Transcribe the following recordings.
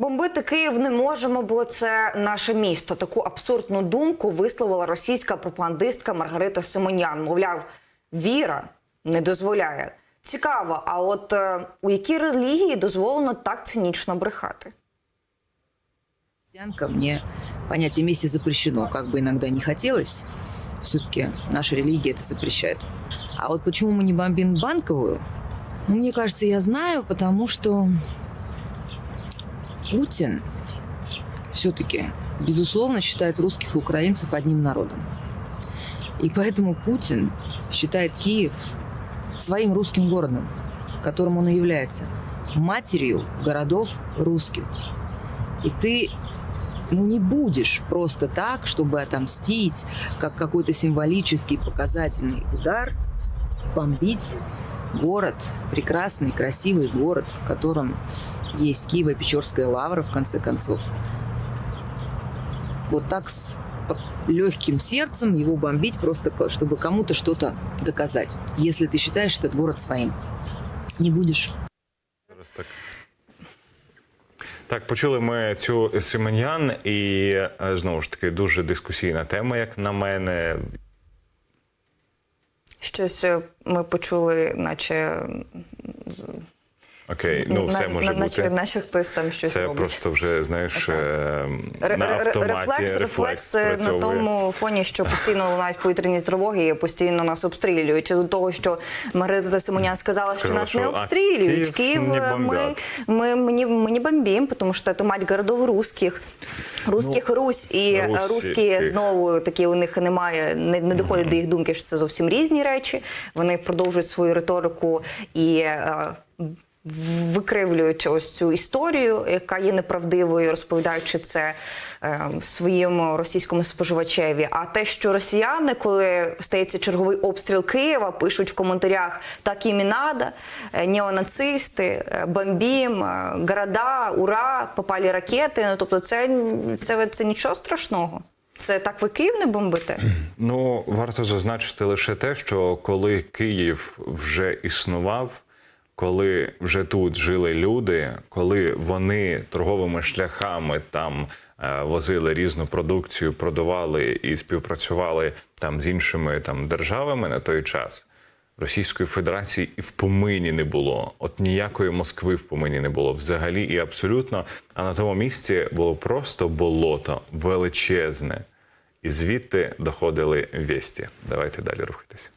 Бомбити Київ не можемо, бо це наше місто. Таку абсурдну думку висловила російська пропагандистка Маргарита Симонян. Мовляв, віра не дозволяє. Цікаво, а от е, у якій релігії дозволено так цинічно брехати? Христианка, мне понятие мести запрещено. Как бы иногда не хотелось, все-таки наша религия это запрещает. А вот почему мы не бомбим банковую? Ну, мне кажется, я знаю, потому что Путин все-таки, безусловно, считает русских и украинцев одним народом. И поэтому Путин считает Киев своим русским городом, которым он и является, матерью городов русских. И ты ну, не будешь просто так, чтобы отомстить, как какой-то символический показательный удар, бомбить город, прекрасный, красивый город, в котором есть Киево-Печорская лавра, в конце концов. Вот так с легким сердцем его бомбить, просто ко- чтобы кому-то что-то доказать. Если ты считаешь этот город своим, не будешь Зараз так. Так, почули ми цю Симонян, і е, знову ж таки дуже дискусійна тема, як на мене. Щось е, ми почули, наче, м, з- Окей, ну все може на- наче, бути. наче хтось там щось Це робить. просто вже знаєш е, на автоматі рефлекс, рефлекс е, на тому фоні, що постійно лунають повітряні тривоги і постійно нас обстрілюють. До того, що Маргарита Симонян сказала, що Сказала, нас що, не а, обстрілюють. Київ не ми, бомбят. ми, ми, не, мы не бомбим, тому що це мать городов русських. Русських Русь і е, русські знову такі у них немає, не, не доходить до їх думки, що це зовсім різні речі. Вони продовжують свою риторику і. е, Викривлюють ось цю історію, яка є неправдивою, розповідаючи це е, своєму російському споживачеві. А те, що росіяни, коли стається черговий обстріл Києва, пишуть в коментарях так і надо, е, неонацисти, е, бомбім, е, города, ура, попали ракети. Ну тобто, це, це, це нічого страшного. Це так ви Київ не бомбите? Ну, варто зазначити лише те, що коли Київ вже існував, коли вже тут жили люди, коли вони торговими шляхами там е, возили різну продукцію, продавали і співпрацювали там з іншими там державами на той час. Російської Федерації і в помині не було. От ніякої Москви в помині не було взагалі і абсолютно. А на тому місці було просто болото величезне. І звідти доходили вісті. Давайте далі рухатись.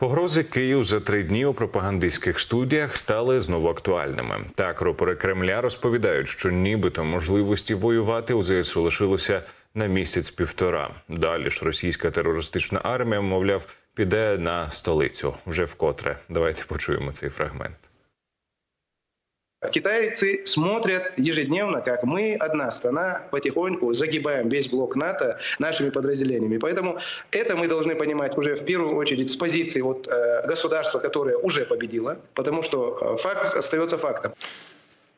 Погрози Київ за три дні у пропагандистських студіях стали знову актуальними. Так, рупори Кремля розповідають, що нібито можливості воювати у ЗСУ лишилося на місяць півтора. Далі ж російська терористична армія, мовляв, піде на столицю вже вкотре. Давайте почуємо цей фрагмент. Китайцы смотрят ежедневно, как мы, одна страна, потихоньку загибаем весь блок НАТО нашими подразделениями. Поэтому это мы должны понимать уже в первую очередь с позиции вот, э, государства, которое уже победило, потому что э, факт остается фактом.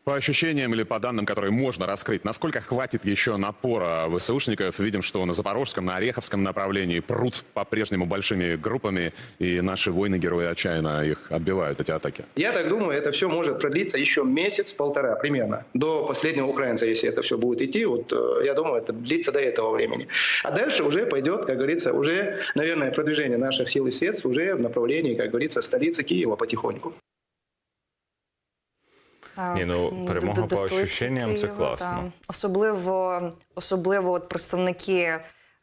По ощущениям или по данным, которые можно раскрыть, насколько хватит еще напора ВСУшников? Видим, что на Запорожском, на Ореховском направлении прут по-прежнему большими группами, и наши воины-герои отчаянно их отбивают, эти атаки. Я так думаю, это все может продлиться еще месяц-полтора примерно, до последнего украинца, если это все будет идти. Вот, э, я думаю, это длится до этого времени. А дальше уже пойдет, как говорится, уже, наверное, продвижение наших сил и средств уже в направлении, как говорится, столицы Киева потихоньку. Ні, ну, перемога по ощущенням – це класно. Особливо, особливо от представники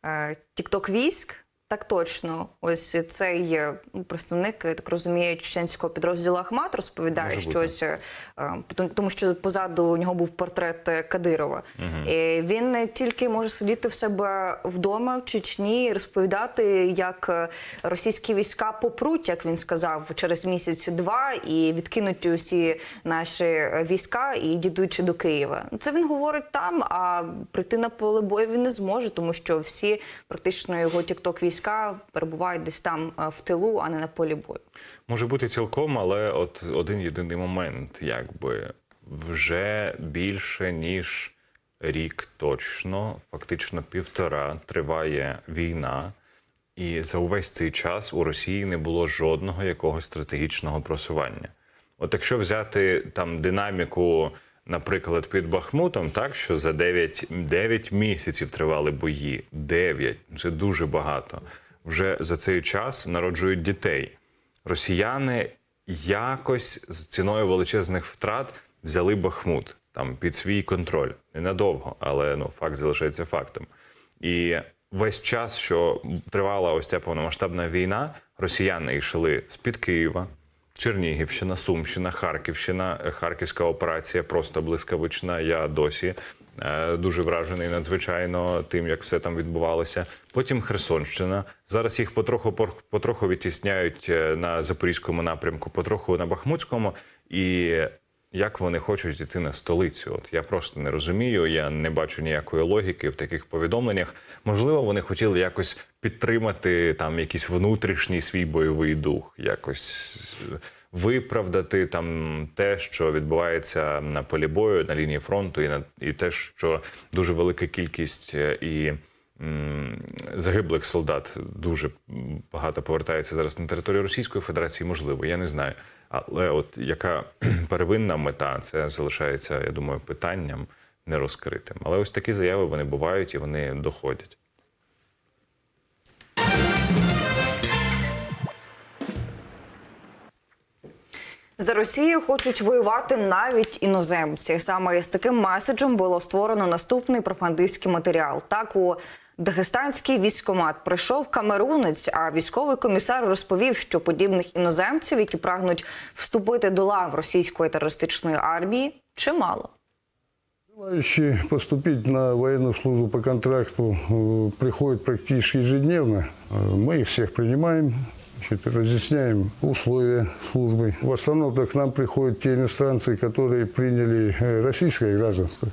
е, тікток військ. Так точно, ось цей е, ну, представник, я так розумію, чеченського підрозділу Ахмат розповідає Може бути. щось, е, тому- тому що позаду у нього був портрет е, Кадирова. І він не тільки може сидіти в себе вдома в Чечні і розповідати, як е, російські війська попруть, як він сказав, через місяць-два і відкинуть усі наші е, війська і дійдуть до Києва. Це він говорить там, а прийти на поле бою він не зможе, тому що всі практично його тікток війська перебувають десь там е, в тилу, а не на полі бою. Може бути цілком, але от один єдиний момент, якби вже більше ніж рік точно, фактично півтора, триває війна. І за увесь цей час у Росії не було жодного якогось стратегічного просування. От якщо взяти там динаміку, наприклад, під Бахмутом, так що за 9, 9 місяців тривали бої. 9 це дуже багато. Вже за цей час народжують дітей. Росіяни якось з ціною величезних втрат взяли Бахмут там під свій контроль. Ненадовго, але ну факт залишається фактом. І весь час, що тривала ось ця повномасштабна війна, росіяни йшли з-під Києва, Чернігівщина, Сумщина, Харківщина, Харківська операція просто блискавична. Я досі е, дуже вражений надзвичайно тим, як все там відбувалося. Потім Херсонщина. Зараз їх потроху потроху відтісняють е, на запорізькому напрямку, потроху на Бахмутському. І як вони хочуть йти на столицю? От я просто не розумію. Я не бачу ніякої логіки в таких повідомленнях. Можливо, вони хотіли якось підтримати там якийсь внутрішній свій бойовий дух, якось виправдати там те, що відбувається на полі бою, на лінії фронту, і на і те, що дуже велика кількість е, і. Загиблих солдат дуже багато повертається зараз на територію Російської Федерації, можливо, я не знаю. Але от яка первинна мета, це залишається, я думаю, питанням нерозкритим. Але ось такі заяви вони бувають і вони доходять. За Росію хочуть воювати навіть іноземці. Саме з таким меседжем було створено наступний пропагандистський матеріал. Так у Дагестанський військомат прийшов камерунець, а військовий комісар розповів, що подібних іноземців, які прагнуть вступити до лав російської терористичної армії, чимало. Желающие поступить на военную службу по контракту э, приходят практически ежедневно. Э, Мы их всех принимаем, значит, разъясняем условия службы. В основном к нам приходят те иностранцы, которые приняли э, российское гражданство.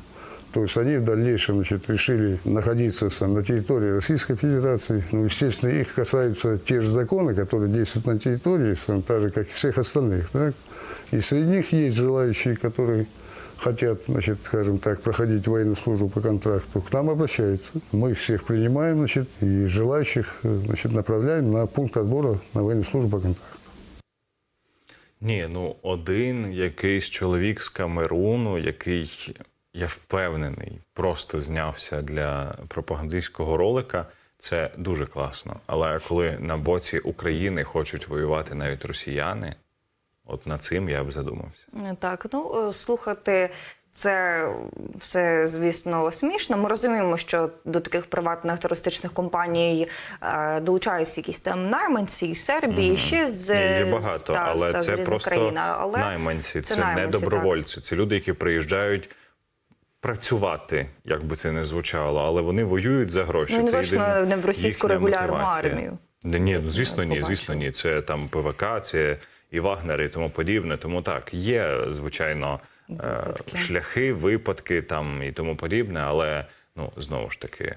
То есть они в дальнейшем значит, решили находиться сам на территории Российской Федерации. Ну, естественно, их касаются те же законы, которые действуют на территории, сам, так же, как и всех остальных. так. И среди них есть желающие, которые хотят, значит, скажем так, проходить военную службу по контракту, к нам обращаются. Мы их всех принимаем, значит, и желающих, значит, направляем на пункт отбора на военную службу по контракту. Ні, ну один якийсь чоловік з Камеруну, який я впевнений, просто знявся для пропагандистського ролика. Це дуже класно. Але коли на боці України хочуть воювати навіть росіяни, от над цим я б задумався. Так, ну е, слухати. Це все, звісно, смішно. Ми розуміємо, що до таких приватних терористичних компаній е, долучаються якісь там найманці Сербії, ще з Ні, є багато, та- але та це просто країн. Але найманці, це, не найманці, так. добровольці. Це люди, які приїжджають працювати, як би це не звучало, але вони воюють за гроші. Ну, Це точно не в російську регулярну мотивація. армію. Ні, ну звісно, ні, звісно, ні. Це там ПВК, це і Вагнер, і тому подібне. Тому так, є звичайно е, Випадки. шляхи, випадки там і тому подібне, але ну знову ж таки.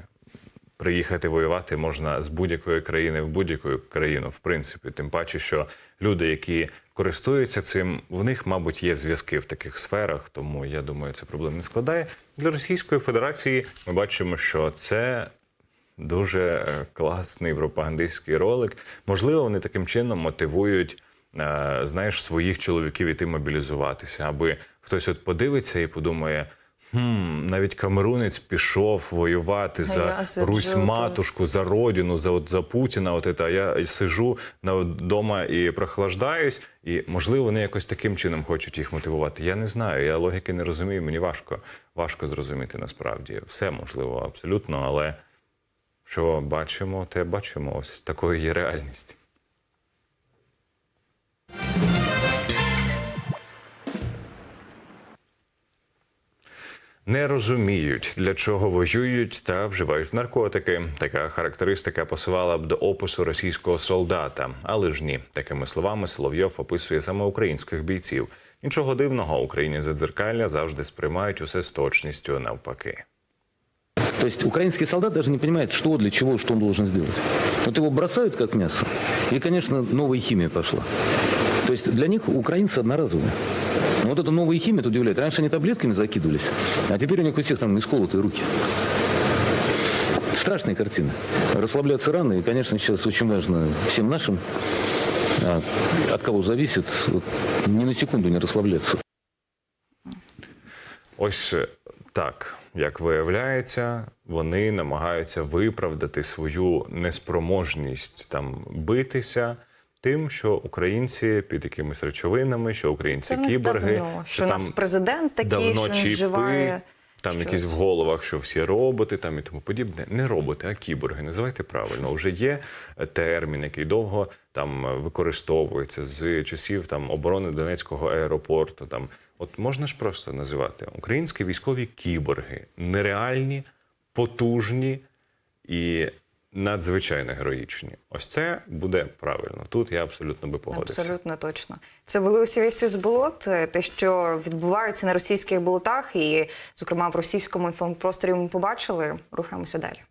Приїхати воювати можна з будь-якої країни в будь-яку країну, в принципі. Тим паче, що люди, які користуються цим, в них, мабуть, є зв'язки в таких сферах, тому я думаю, це проблем не складає. Для Російської Федерації ми бачимо, що це дуже е, класний пропагандистський ролик. Можливо, вони таким чином мотивують. е, Знаєш, своїх чоловіків іти мобілізуватися, аби хтось от подивиться і подумає: хм, навіть камерунець пішов воювати А за Русь матушку, за родину, за от за Путіна. От це, а я сижу на вдома і прохлаждаюсь. І можливо, вони якось таким чином хочуть їх мотивувати. Я не знаю. Я логіки не розумію. Мені важко, важко зрозуміти насправді. Все можливо, абсолютно, але що бачимо, те бачимо. Ось такою є реальність. Не розуміють, для чого воюють та вживають наркотики. Така характеристика посувала б до опису російського солдата. Але ж ні, такими словами Соловйов описує саме українських бійців. Нічого дивного, Україні задзеркалля завжди сприймають усе з точністю навпаки. То есть украинский солдат даже не понимает, что, для чего, что он должен сделать. Вот его бросают как мясо, и, конечно, новая химия пошла. То есть для них украинцы одноразовые. Но вот эта новая химия это удивляет. Раньше они таблетками закидывались, а теперь у них у всех там исколотые руки. страшная картина. Расслабляться рано, и, конечно, сейчас очень важно всем нашим, а, от кого зависит, вот, ни на секунду не расслабляться. Ось е, так, як виявляється, вони намагаються виправдати свою неспроможність там битися. Тим, що українці під якимись речовинами, що українці Це кіборги, давно, що у нас президент такий, давно що чіпи, вживає там щось. якісь в головах, що всі роботи там і тому подібне. Не роботи, а кіборги. Називайте правильно. Вже є е, термін, який довго там е, використовується з часів там оборони Донецького аеропорту. Там от можна ж просто називати українські військові кіборги, нереальні, потужні і надзвичайно героїчні. Ось це буде правильно. Тут я абсолютно би погодився. Абсолютно точно. Це були усі вісті з болот, е, те, що відбувається на російських болотах, і, зокрема, в російському інформпросторі ми побачили. Рухаємося далі.